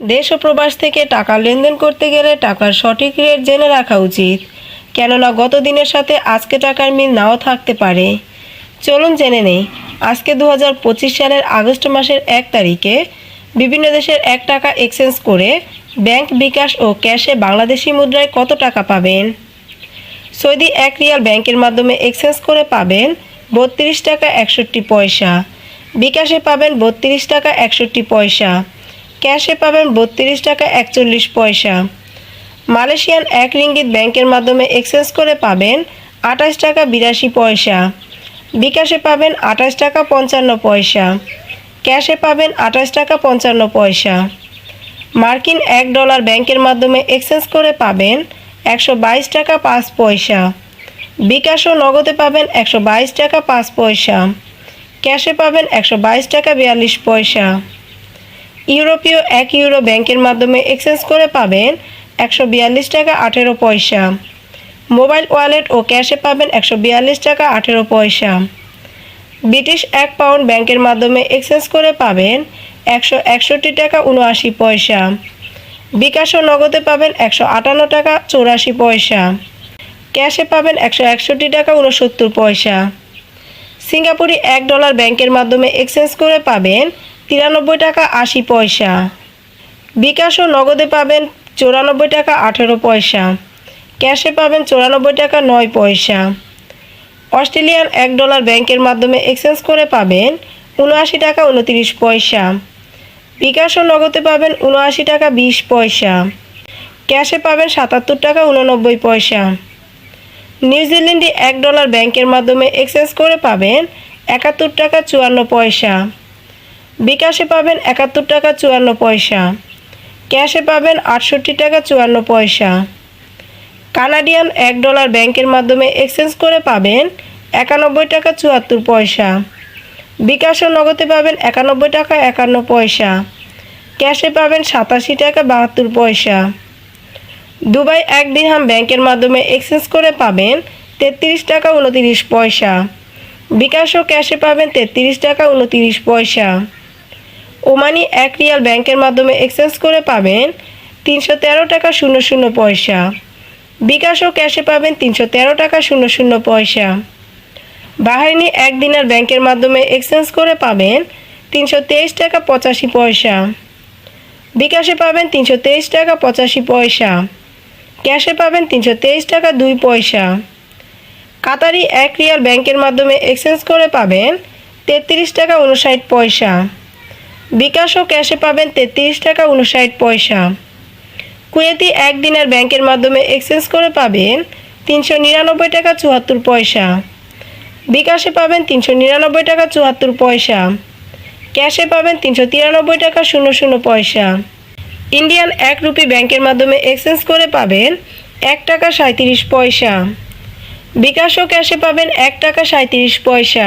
দেশ ও প্রবাস থেকে টাকা লেনদেন করতে গেলে টাকার সঠিক রেট জেনে রাখা উচিত। কেননা গত দিনের সাথে আজকে টাকার মিল নাও থাকতে পারে। চলুন জেনে নেই, আজকে দু হাজার পঁচিশ সালের আগস্ট মাসের এক তারিখে বিভিন্ন দেশের এক টাকা এক্সচেঞ্জ করে ব্যাংক বিকাশ ও ক্যাশে বাংলাদেশি মুদ্রায় কত টাকা পাবেন? সৌদি এক রিয়াল ব্যাংকের মাধ্যমে এক্সচেঞ্জ করে পাবেন বত্রিশ টাকা একষট্টি পয়সা। বিকাশে পাবেন বত্রিশ টাকা একষট্টি পয়সা। ক্যাশে পাবেন বত্রিশ টাকা একচল্লিশ পয়সা। মালয়েশিয়ান এক রিঙ্গিত ব্যাংকের মাধ্যমে এক্সচেঞ্জ করে পাবেন আঠাশ টাকা বিরাশি পয়সা। বিকাশে পাবেন আঠাশ টাকা পঞ্চান্ন পয়সা। ক্যাশে পাবেন আঠাশ টাকা পঞ্চান্ন পয়সা। মার্কিন এক ডলার ব্যাংকের মাধ্যমে এক্সচেঞ্জ করে পাবেন একশো বাইশ টাকা পাঁচ পয়সা। বিকাশ ও নগদে পাবেন একশো বাইশ টাকা পাঁচ পয়সা। ক্যাশে পাবেন একশো বাইশ টাকা বিয়াল্লিশ পয়সা। ইউরোপীয় এক ইউরো ব্যাংকের মাধ্যমে এক্সচেঞ্জ করে পাবেন একশো বিয়াল্লিশ টাকা আঠেরো পয়সা। মোবাইল ওয়ালেট ও ক্যাশে পাবেন একশো বিয়াল্লিশ টাকা আঠেরো পয়সা। ব্রিটিশ এক পাউন্ড ব্যাংকের মাধ্যমে এক্সচেঞ্জ করে পাবেন একশো একষট্টি টাকা উনআশি পয়সা। বিকাশ ও নগদে পাবেন একশো আটান্ন টাকা চৌরাশি পয়সা। ক্যাশে পাবেন একশো একষট্টি টাকা উনসত্তর পয়সা। সিঙ্গাপুরি এক ডলার ব্যাংকের মাধ্যমে এক্সচেঞ্জ করে পাবেন তিরানব্বই টাকা আশি পয়সা। বিকাশ ও নগদে পাবেন চৌরানব্বই টাকা আঠেরো পয়সা। ক্যাশে পাবেন চৌরানব্বই টাকা নয় পয়সা। অস্ট্রেলিয়ান এক ডলার ব্যাংকের মাধ্যমে এক্সচেঞ্জ করে পাবেন উনআশি টাকা উনত্রিশ পয়সা। বিকাশ ও নগদে পাবেন উনআশি টাকা বিশ পয়সা। ক্যাশে পাবেন সাতাত্তর টাকা উননব্বই পয়সা। নিউজিল্যান্ডে এক ডলার ব্যাংকের মাধ্যমে এক্সচেঞ্জ করে পাবেন একাত্তর টাকা চুয়ান্ন পয়সা। বিকাশে পাবেন একাত্তর টাকা চুয়ান্ন পয়সা। ক্যাশে পাবেন আটষট্টি টাকা চুয়ান্ন পয়সা। কানাডিয়ান এক ডলার ব্যাংকের মাধ্যমে এক্সচেঞ্জ করে পাবেন একানব্বই টাকা চুয়াত্তর পয়সা। বিকাশ ও নগদে পাবেন একানব্বই টাকা একান্ন পয়সা। ক্যাশে পাবেন সাতাশি টাকা বাহাত্তর পয়সা। দুবাই এক দিরহাম ব্যাংকের মাধ্যমে এক্সচেঞ্জ করে পাবেন তেত্রিশ টাকা উনতিরিশ পয়সা। বিকাশ ও ক্যাশে পাবেন তেত্রিশ টাকা উনতিরিশ পয়সা। ওমানি এক রিয়াল ব্যাংকের মাধ্যমে এক্সচেঞ্জ করে পাবেন তিনশো তেরো টাকা শূন্য শূন্য পয়সা। বিকাশ ও ক্যাশে পাবেন তিনশো তেরো টাকা শূন্য শূন্য পয়সা। বাহারিনী এক দিনার ব্যাংকের মাধ্যমে এক্সচেঞ্জ করে পাবেন তিনশো তেইশ টাকা পঁচাশি পয়সা। বিকাশে পাবেন তিনশো তেইশ টাকা পঁচাশি পয়সা। ক্যাশে পাবেন তিনশো তেইশ টাকা দুই পয়সা। কাতারি এক রিয়াল ব্যাংকের মাধ্যমে এক্সচেঞ্জ করে পাবেন তেত্রিশ টাকা উনষাট পয়সা। বিকাশ ও ক্যাশে পাবেন তেত্রিশ টাকা উনষাট পয়সা। কুয়েতি এক দিনের ব্যাংকের মাধ্যমে এক্সচেঞ্জ করে পাবেন তিনশো নিরানব্বই টাকা চুয়াত্তর পয়সা। বিকাশে পাবেন তিনশো নিরানব্বই টাকা চুয়াত্তর পয়সা। ক্যাশে পাবেন তিনশো তিরানব্বই টাকা শূন্য শূন্য পয়সা। ইন্ডিয়ান এক রুপি ব্যাংকের মাধ্যমে এক্সচেঞ্জ করে পাবেন এক টাকা সাঁত্রিশ পয়সা। বিকাশ ও ক্যাশে পাবেন এক টাকা সাঁত্রিশ পয়সা।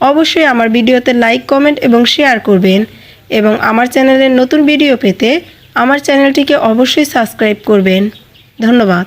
অবশ্যই আমার ভিডিওতে লাইক কমেন্ট এবং শেয়ার করবেন। এবং আমার চ্যানেলের নতুন ভিডিও পেতে আমার চ্যানেলটিকে অবশ্যই সাবস্ক্রাইব করবেন। ধন্যবাদ।